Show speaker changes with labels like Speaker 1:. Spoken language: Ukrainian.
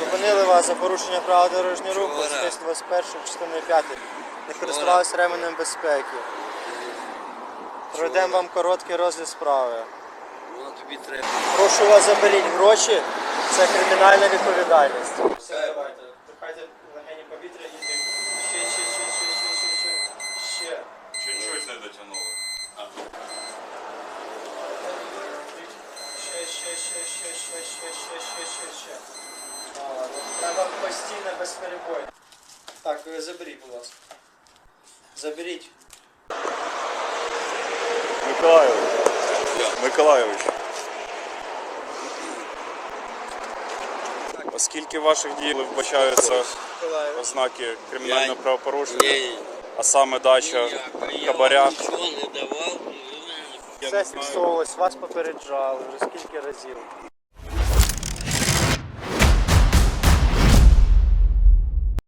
Speaker 1: Зупинили вас за порушення правил дорожнього руху, стаття 21 частиною 5. Не користувалися ременем безпеки. Проведемо вам короткий розгляд справи.
Speaker 2: Воно тобі треба.
Speaker 1: Прошу вас заберіть гроші, це кримінальна відповідальність. Все, давайте. Дихайте легені повітря і дих. Ще, ще, ще, ще, ще, ще, ще. Ще.
Speaker 3: Чуть-чуть не дотягнули.
Speaker 1: Ще, ще, ще, ще, ще, ще, ще, ще, ще, ще. Треба постійно без перебою. Так, ви заберіть, будь ласка. Заберіть.
Speaker 3: Миколайович. Миколайович. Оскільки в ваших діях вбачаються ознаки кримінального
Speaker 2: Я-
Speaker 3: правопорушення,
Speaker 2: Ні,
Speaker 3: а саме дача
Speaker 2: ніяк. Я
Speaker 3: хабаря,
Speaker 2: вам нічого не мене
Speaker 1: Все фіксовувалось, вас попереджали вже скільки разів.